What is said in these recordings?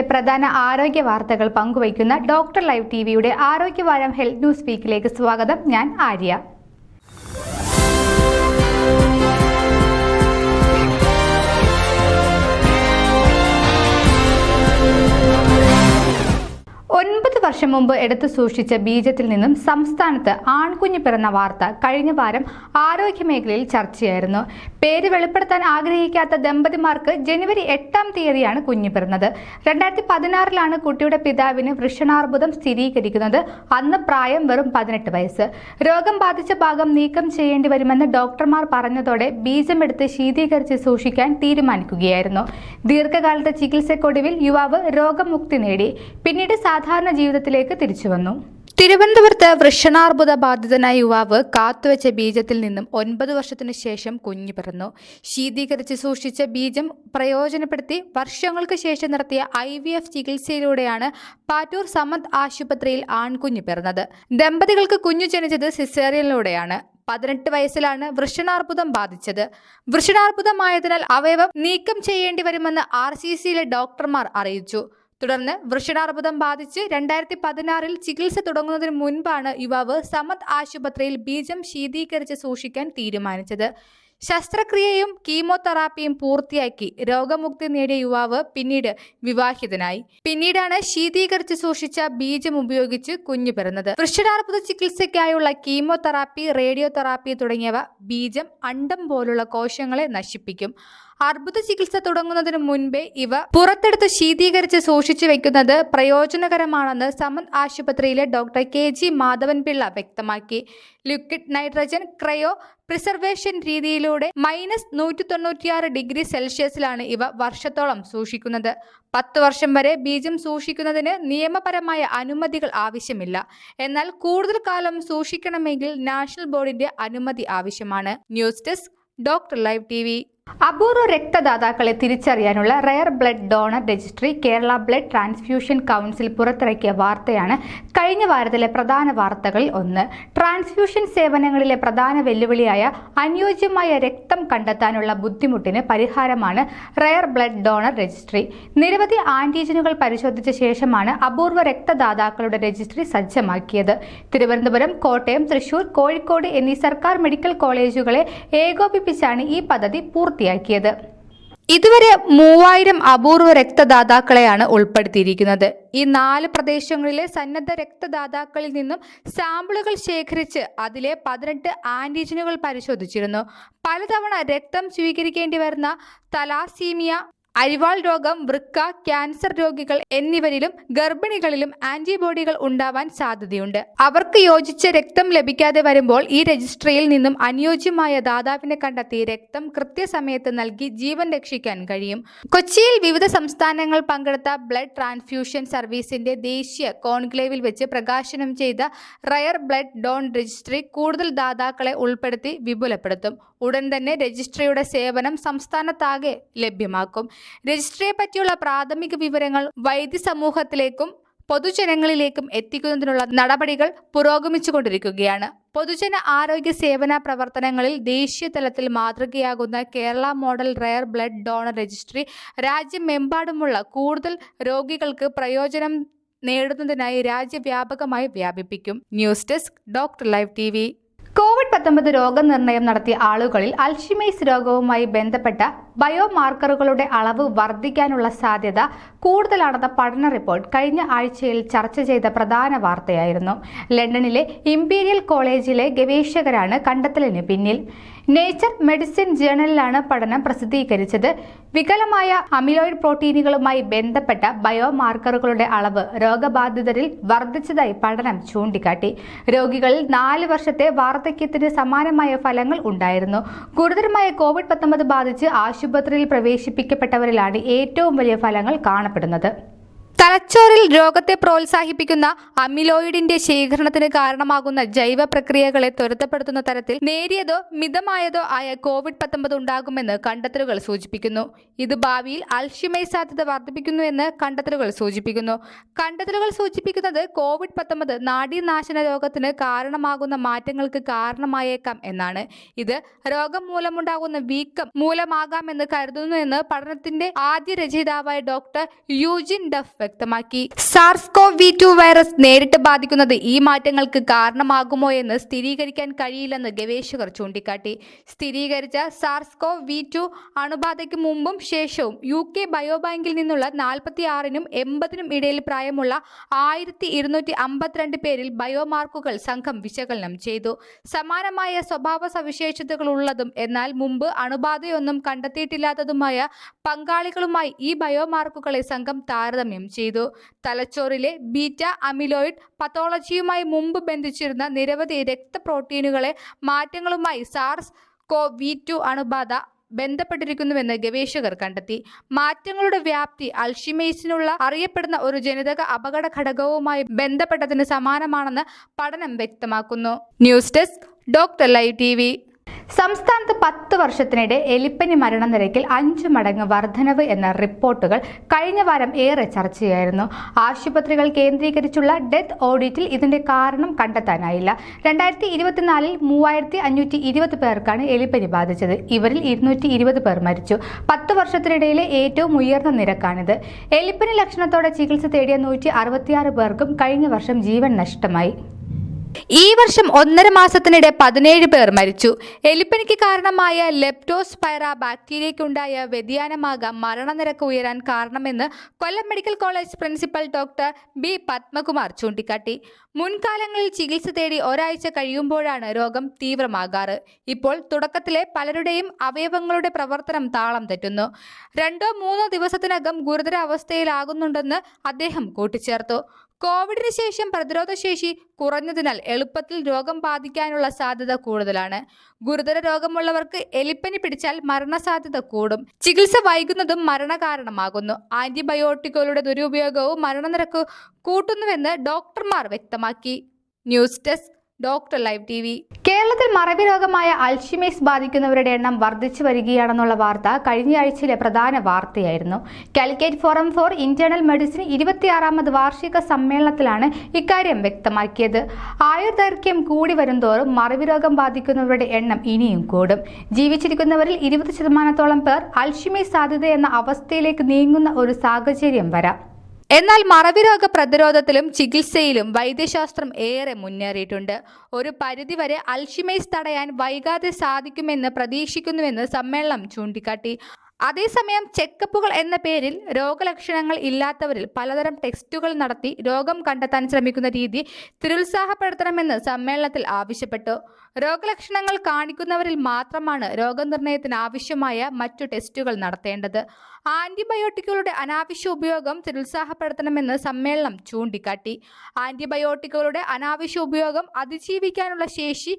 വാരത്തിലെ പ്രധാന ആരോഗ്യ വാർത്തകൾ പങ്കുവയ്ക്കുന്ന ഡോക്ടർ ലൈവ് ടി വിയുടെ ആരോഗ്യവാരം ഹെൽത്ത് ന്യൂസ് വീക്കിലേക്ക് സ്വാഗതം. ഞാൻ ആര്യ. ഒൻപത് വർഷം മുമ്പ് എടുത്തു സൂക്ഷിച്ച ബീജത്തിൽ നിന്നും സംസ്ഥാനത്ത് ആൺകുഞ്ഞ് പിറന്ന വാർത്ത കഴിഞ്ഞ വാരം ആരോഗ്യ മേഖലയിൽ ചർച്ചയായിരുന്നു. പേര് വെളിപ്പെടുത്താൻ ആഗ്രഹിക്കാത്ത ദമ്പതിമാർക്ക് ജനുവരി എട്ടാം തീയതിയാണ് കുഞ്ഞ് പിറന്നത്. രണ്ടായിരത്തി പതിനാറിലാണ് കുട്ടിയുടെ പിതാവിന് വൃഷണാർബുദം സ്ഥിരീകരിക്കുന്നത്. അന്ന് പ്രായം വെറും പതിനെട്ട് വയസ്സ്. രോഗം ബാധിച്ച ഭാഗം നീക്കം ചെയ്യേണ്ടി വരുമെന്ന് ഡോക്ടർമാർ പറഞ്ഞതോടെ ബീജമെടുത്ത് ശീതീകരിച്ച് സൂക്ഷിക്കാൻ തീരുമാനിക്കുകയായിരുന്നു. ദീർഘകാലത്തെ ചികിത്സക്കൊടുവിൽ യുവാവ് രോഗമുക്തി നേടി. പിന്നീട് സാധാരണ ജീവിതത്തിലേക്ക് തിരിച്ചു വന്നു. തിരുവനന്തപുരത്ത് വൃഷണാർബുദ ബാധിതനായ യുവാവ് കാത്തുവെച്ച ബീജത്തിൽ നിന്നും ഒൻപത് വർഷത്തിനു ശേഷം കുഞ്ഞു പിറന്നു. ശീതീകരിച്ച് സൂക്ഷിച്ച ബീജം പ്രയോജനപ്പെടുത്തി വർഷങ്ങൾക്ക് ശേഷം നടത്തിയ ഐ വി എഫ് ചികിത്സയിലൂടെയാണ് പാറ്റൂർ സമന്ത് ആശുപത്രിയിൽ ആൺകുഞ്ഞു പിറന്നത്. ദമ്പതികൾക്ക് കുഞ്ഞു ജനിച്ചത് സിസേറിയനിലൂടെയാണ്. പതിനെട്ട് വയസ്സിലാണ് വൃഷണാർബുദം ബാധിച്ചത്. വൃഷണാർബുദമായതിനാൽ അവയവം നീക്കം ചെയ്യേണ്ടി വരുമെന്ന് ആർ സി സിയിലെ ഡോക്ടർമാർ അറിയിച്ചു. തുടർന്ന് വൃഷണാർബുദം ബാധിച്ച് രണ്ടായിരത്തി പതിനാറിൽ ചികിത്സ തുടങ്ങുന്നതിന് മുൻപാണ് യുവാവ് സമത് ആശുപത്രിയിൽ ബീജം ശീതീകരിച്ച് സൂക്ഷിക്കാൻ തീരുമാനിച്ചത്. ശസ്ത്രക്രിയയും കീമോതെറാപ്പിയും പൂർത്തിയാക്കി രോഗമുക്തി നേടിയ യുവാവ് പിന്നീട് വിവാഹിതനായി. പിന്നീടാണ് ശീതീകരിച്ച് സൂക്ഷിച്ച ബീജം ഉപയോഗിച്ച് കുഞ്ഞു പിറന്നത്. വൃഷണാർബുദ ചികിത്സയ്ക്കായുള്ള കീമോതെറാപ്പി റേഡിയോതെറാപ്പി തുടങ്ങിയവ ബീജം അണ്ടം പോലുള്ള കോശങ്ങളെ നശിപ്പിക്കും. അർബുദ ചികിത്സ തുടങ്ങുന്നതിന് മുൻപേ ഇവ പുറത്തെടുത്ത് ശീതീകരിച്ച് സൂക്ഷിച്ചു വെക്കുന്നത് പ്രയോജനകരമാണെന്ന് സമന്ത് ആശുപത്രിയിലെ ഡോക്ടർ കെ ജി മാധവൻപിള്ള വ്യക്തമാക്കി. ലിക്വിഡ് നൈട്രജൻ ക്രയോ പ്രിസർവേഷൻ രീതിയിലൂടെ മൈനസ് നൂറ്റി തൊണ്ണൂറ്റിയാറ് ഡിഗ്രി സെൽഷ്യസിലാണ് ഇവ വർഷത്തോളം സൂക്ഷിക്കുന്നത്. പത്ത് വർഷം വരെ ബീജം സൂക്ഷിക്കുന്നതിന് നിയമപരമായ അനുമതികൾ ആവശ്യമില്ല. എന്നാൽ കൂടുതൽ കാലം സൂക്ഷിക്കണമെങ്കിൽ നാഷണൽ ബോർഡിന്റെ അനുമതി ആവശ്യമാണ്. News desk doctor live T അപൂർവ രക്തദാതാക്കളെ തിരിച്ചറിയാനുള്ള rare blood donor registry Kerala blood transfusion council പുറത്തിറക്കിയ വാർത്തയാണ് കഴിഞ്ഞ വാരത്തിലെ പ്രധാന വാർത്തകളിൽ ഒന്ന്. ട്രാൻസ്ഫ്യൂഷൻ സേവനങ്ങളിലെ പ്രധാന വെല്ലുവിളിയായ അനുയോജ്യമായ രക്തം കണ്ടെത്താനുള്ള ബുദ്ധിമുട്ടിന് പരിഹാരമാണ് റയർ ബ്ലഡ് ഡോണർ രജിസ്ട്രി. നിരവധി ആന്റിജനുകൾ പരിശോധിച്ച ശേഷമാണ് അപൂർവ രക്തദാതാക്കളുടെ രജിസ്ട്രി സജ്ജമാക്കിയത്. തിരുവനന്തപുരം കോട്ടയം തൃശൂർ കോഴിക്കോട് എന്നീ സർക്കാർ മെഡിക്കൽ കോളേജുകളെ ഏകോപിപ്പിച്ചാണ് ഈ പദ്ധതി പൂർത്തിയാക്കിയത്. ഇതുവരെ മൂവായിരം അപൂർവ രക്തദാതാക്കളെയാണ് ഉൾപ്പെടുത്തിയിരിക്കുന്നത്. ഈ നാല് പ്രദേശങ്ങളിലെ സന്നദ്ധ രക്തദാതാക്കളിൽ നിന്നും സാമ്പിളുകൾ ശേഖരിച്ച് അതിലെ പതിനെട്ട് ആന്റിജനുകൾ പരിശോധിച്ചിരുന്നു. പലതവണ രക്തം സ്വീകരിക്കേണ്ടി വരുന്ന തലാസീമിയ അരിവാൾ രോഗം വൃക്ക ക്യാൻസർ രോഗികൾ എന്നിവരിലും ഗർഭിണികളിലും ആന്റിബോഡികൾ ഉണ്ടാവാൻ സാധ്യതയുണ്ട്. അവർക്ക് യോജിച്ച രക്തം ലഭിക്കാതെ വരുമ്പോൾ ഈ രജിസ്ട്രിയിൽ നിന്നും അനുയോജ്യമായ ദാതാവിനെ കണ്ടെത്തി രക്തം കൃത്യസമയത്ത് നൽകി ജീവൻ രക്ഷിക്കാൻ കഴിയും. കൊച്ചിയിൽ വിവിധ സംസ്ഥാനങ്ങൾ പങ്കെടുത്ത ബ്ലഡ് ട്രാൻസ്ഫ്യൂഷൻ സർവീസിന്റെ ദേശീയ കോൺക്ലേവിൽ വെച്ച് പ്രകാശനം ചെയ്ത റയർ ബ്ലഡ് ഡോൺ രജിസ്ട്രി കൂടുതൽ ദാതാക്കളെ ഉൾപ്പെടുത്തി വിപുലപ്പെടുത്തും. ഉടൻ തന്നെ രജിസ്ട്രിയുടെ സേവനം സംസ്ഥാനത്താകെ ലഭ്യമാക്കും. രജിസ്ട്രിയെ പറ്റിയുള്ള പ്രാഥമിക വിവരങ്ങൾ വൈദ്യസമൂഹത്തിലേക്കും പൊതുജനങ്ങളിലേക്കും എത്തിക്കുന്നതിനുള്ള നടപടികൾ പുരോഗമിച്ചുകൊണ്ടിരിക്കുകയാണ്. പൊതുജന ആരോഗ്യ സേവന പ്രവർത്തനങ്ങളിൽ ദേശീയ തലത്തിൽ മാതൃകയാകുന്ന Kerala model rare blood donor registry രാജ്യമെമ്പാടുമുള്ള കൂടുതൽ രോഗികൾക്ക് പ്രയോജനം നേടുന്നതിനായി രാജ്യവ്യാപകമായി വ്യാപിപ്പിക്കും. News desk doctor live T V. Covid പത്തൊമ്പത് രോഗനിർണയം നടത്തിയ ആളുകളിൽ അൽഷിമൈസ് രോഗവുമായി ബന്ധപ്പെട്ട ബയോമാർക്കറുകളുടെ അളവ് വർദ്ധിക്കാനുള്ള സാധ്യത കൂടുതലാണെന്ന പഠന റിപ്പോർട്ട് കഴിഞ്ഞ ആഴ്ചയിൽ ചർച്ച ചെയ്ത പ്രധാന വാർത്തയായിരുന്നു. ലണ്ടനിലെ ഇംപീരിയൽ കോളേജിലെ ഗവേഷകരാണ് കണ്ടെത്തലിന് പിന്നിൽ. നേച്ചർ മെഡിസിൻ ജേണലിലാണ് പഠനം പ്രസിദ്ധീകരിച്ചത്. വികലമായ അമിലോയിഡ് പ്രോട്ടീനുകളുമായി ബന്ധപ്പെട്ട ബയോമാർക്കറുകളുടെ അളവ് രോഗബാധിതരിൽ വർദ്ധിച്ചതായി പഠനം ചൂണ്ടിക്കാട്ടി. രോഗികളിൽ നാല് വർഷത്തെ വാർദ്ധക്യത്തിന് സമാനമായ ഫലങ്ങൾ ഉണ്ടായിരുന്നു. ഗുരുതരമായ കോവിഡ് പത്തൊമ്പത് ബാധിച്ച് ആശുപത്രിയിൽ പ്രവേശിപ്പിക്കപ്പെട്ടവരിലാണ് ഏറ്റവും വലിയ ഫലങ്ങൾ കാണപ്പെടുന്നത് തലച്ചോറിൽ രോഗത്തെ പ്രോത്സാഹിപ്പിക്കുന്ന അമിലോയിഡിന്റെ ശേഖരണത്തിന് കാരണമാകുന്ന ജൈവ പ്രക്രിയകളെ ത്വരിതപ്പെടുത്തുന്ന തരത്തിൽ നേരിയതോ മിതമായതോ ആയ കോവിഡ് പത്തൊമ്പത് ഉണ്ടാകുമെന്ന് കണ്ടെത്തലുകൾ സൂചിപ്പിക്കുന്നു. ഇത് ഭാവിയിൽ അൽഷിമൈ സാധ്യത വർദ്ധിപ്പിക്കുന്നു എന്ന് കണ്ടെത്തലുകൾ സൂചിപ്പിക്കുന്നു. കണ്ടെത്തലുകൾ സൂചിപ്പിക്കുന്നത് കോവിഡ് പത്തൊമ്പത് നാഡീനാശന രോഗത്തിന് കാരണമാകുന്ന മാറ്റങ്ങൾക്ക് കാരണമായേക്കാം എന്നാണ്. ഇത് രോഗം മൂലമുണ്ടാകുന്ന വീക്കം മൂലമാകാമെന്ന് കരുതുന്നു എന്ന് പഠനത്തിന്റെ ആദ്യ രചയിതാവായ ഡോക്ടർ യൂജിൻ ഡഫ് വ്യക്തമാക്കി. സാർസ് വി ടു വൈറസ് നേരിട്ട് ബാധിക്കുന്നത് ഈ മാറ്റങ്ങൾക്ക് കാരണമാകുമോ എന്ന് സ്ഥിരീകരിക്കാൻ കഴിയില്ലെന്ന് ഗവേഷകർ ചൂണ്ടിക്കാട്ടി. സ്ഥിരീകരിച്ച സാർസ് വി ടു അണുബാധയ്ക്ക് മുമ്പും ശേഷവും യു കെ ബയോബാങ്കിൽ നിന്നുള്ള നാൽപ്പത്തി ആറിനും എൺപതിനും ഇടയിൽ പ്രായമുള്ള ആയിരത്തി ഇരുന്നൂറ്റി അമ്പത്തിരണ്ട് പേരിൽ ബയോമാർക്കുകൾ സംഘം വിശകലനം ചെയ്തു. സമാനമായ സ്വഭാവ സവിശേഷതകളുള്ളതും എന്നാൽ മുമ്പ് അണുബാധയൊന്നും കണ്ടെത്തിയിട്ടില്ലാത്തതുമായ പങ്കാളികളുമായി ഈ ബയോമാർക്കുകളെ സംഘം താരതമ്യം ചെയ്തു തലച്ചോറിലെ ബീറ്റ അമിലോയിഡ് പത്തോളജിയുമായി മുമ്പ് ബന്ധിച്ചിരുന്ന നിരവധി രക്തപ്രോട്ടീനുകളെ മാറ്റങ്ങളുമായി സാർസ് കോ വി ടു അണുബാധ ബന്ധപ്പെട്ടിരിക്കുന്നുവെന്ന് ഗവേഷകർ കണ്ടെത്തി. മാറ്റങ്ങളുടെ വ്യാപ്തി അൽഷിമേസിനുള്ള അറിയപ്പെടുന്ന ഒരു ജനിതക അപകട ഘടകവുമായി ബന്ധപ്പെട്ടതിന് സമാനമാണെന്ന് പഠനം വ്യക്തമാക്കുന്നു. News desk doctor live T സംസ്ഥാനത്ത് പത്ത് വർഷത്തിനിടെ എലിപ്പനി മരണനിരക്കിൽ അഞ്ച് മടങ്ങ് വർധനവ് എന്ന റിപ്പോർട്ടുകൾ കഴിഞ്ഞ വാരം ഏറെ ചർച്ചയായിരുന്നു. ആശുപത്രികൾ കേന്ദ്രീകരിച്ചുള്ള ഡെത്ത് ഓഡിറ്റിൽ ഇതിന്റെ കാരണം കണ്ടെത്താനായില്ല. രണ്ടായിരത്തി ഇരുപത്തിനാലിൽ മൂവായിരത്തി അഞ്ഞൂറ്റി ഇരുപത് പേർക്കാണ് എലിപ്പനി ബാധിച്ചത്. ഇവരിൽ ഇരുന്നൂറ്റി ഇരുപത് പേർ മരിച്ചു. പത്ത് വർഷത്തിനിടയിലെ ഏറ്റവും ഉയർന്ന നിരക്കാണിത്. എലിപ്പനി ലക്ഷണത്തോടെ ചികിത്സ തേടിയ നൂറ്റി അറുപത്തിയാറ് പേർക്കും കഴിഞ്ഞ വർഷം ജീവൻ നഷ്ടമായി. ഈ വർഷം ഒന്നര മാസത്തിനിടെ പതിനേഴ് പേർ മരിച്ചു. എലിപ്പനിക്ക് കാരണമായ ലെപ്റ്റോസ്പൈറ ബാക്ടീരിയയ്ക്കുണ്ടായ വ്യതിയാനമാകാം മരണനിരക്ക് ഉയരാൻ കാരണമെന്ന് Kollam medical college principal doctor B Padmakumar ചൂണ്ടിക്കാട്ടി. മുൻകാലങ്ങളിൽ ചികിത്സ തേടി ഒരാഴ്ച കഴിയുമ്പോഴാണ് രോഗം തീവ്രമാകാറ്. ഇപ്പോൾ തുടക്കത്തിലെ പലരുടെയും അവയവങ്ങളുടെ പ്രവർത്തനം താളം തെറ്റുന്നു. രണ്ടോ മൂന്നോ ദിവസത്തിനകം ഗുരുതര അവസ്ഥയിലാകുന്നുണ്ടെന്ന് അദ്ദേഹം കൂട്ടിച്ചേർത്തു. കോവിഡിന് ശേഷം പ്രതിരോധശേഷി കുറഞ്ഞതിനാൽ എളുപ്പത്തിൽ രോഗം ബാധിക്കാനുള്ള സാധ്യത കൂടുതലാണ്. ഗുരുതര രോഗമുള്ളവർക്ക് എലിപ്പനി പിടിച്ചാൽ മരണസാധ്യത കൂടും. ചികിത്സ വൈകുന്നതും മരണകാരണമാകുന്നു. ആന്റിബയോട്ടിക്കുകളുടെ ദുരുപയോഗവും മരണനിരക്ക് കൂട്ടുന്നുവെന്ന് ഡോക്ടർമാർ വ്യക്തമാക്കി. News desk doctor live T കേരളത്തിൽ മറവി രോഗമായ അൽഷിമേസ് ബാധിക്കുന്നവരുടെ എണ്ണം വർദ്ധിച്ചു വരികയാണെന്നുള്ള വാർത്ത കഴിഞ്ഞയാഴ്ചയിലെ പ്രധാന വാർത്തയായിരുന്നു. Calicut forum for internal medicine ഇരുപത്തിയാറാമത് വാർഷിക സമ്മേളനത്തിലാണ് ഇക്കാര്യം വ്യക്തമാക്കിയത്. ആയുർദൈർഘ്യം കൂടി വരുംതോറും മറവി രോഗം ബാധിക്കുന്നവരുടെ എണ്ണം ഇനിയും കൂടും. ജീവിച്ചിരിക്കുന്നവരിൽ ഇരുപത് ശതമാനത്തോളം പേർ അൽഷിമേസ് സാധ്യത എന്ന അവസ്ഥയിലേക്ക് നീങ്ങുന്ന ഒരു സാഹചര്യം വരാം. എന്നാൽ മറവിരോഗ പ്രതിരോധത്തിലും ചികിത്സയിലും വൈദ്യശാസ്ത്രം ഏറെ മുന്നേറിയിട്ടുണ്ട്. ഒരു പരിധിവരെ അൽഷിമൈസ് തടയാൻ വൈകാതെ സാധിക്കുമെന്ന് പ്രതീക്ഷിക്കുന്നുവെന്ന് സമ്മേളനം ചൂണ്ടിക്കാട്ടി. അതേസമയം ചെക്കപ്പുകൾ എന്ന പേരിൽ രോഗലക്ഷണങ്ങൾ ഇല്ലാത്തവരിൽ പലതരം ടെസ്റ്റുകൾ നടത്തി രോഗം കണ്ടെത്താൻ ശ്രമിക്കുന്ന രീതി തിരുത്സാഹപ്പെടുത്തണമെന്ന് സമ്മേളനത്തിൽ ആവശ്യപ്പെട്ടു. രോഗലക്ഷണങ്ങൾ കാണിക്കുന്നവരിൽ മാത്രമാണ് രോഗനിർണയത്തിന് ആവശ്യമായ മറ്റു ടെസ്റ്റുകൾ നടത്തേണ്ടത്. ആന്റിബയോട്ടിക്കുകളുടെ അനാവശ്യ ഉപയോഗം നിരുത്സാഹപ്പെടുത്തണമെന്ന് സമ്മേളനം ചൂണ്ടിക്കാട്ടി. ആന്റിബയോട്ടിക്കുകളുടെ അനാവശ്യ ഉപയോഗം അതിജീവിക്കാനുള്ള ശേഷി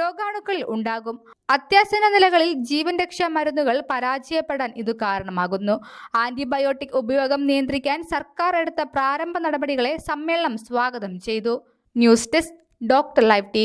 രോഗാണുക്കളിൽ ഉണ്ടാകും. അത്യാസന്ന നിലകളിൽ ജീവൻ രക്ഷാ മരുന്നുകൾ പരാജയപ്പെടാൻ ഇത് കാരണമാകുന്നു. ആന്റിബയോട്ടിക് ഉപയോഗം നിയന്ത്രിക്കാൻ സർക്കാർ എടുത്ത പ്രാരംഭ നടപടികളെ സമ്മേളനം സ്വാഗതം ചെയ്തു. News desk doctor live T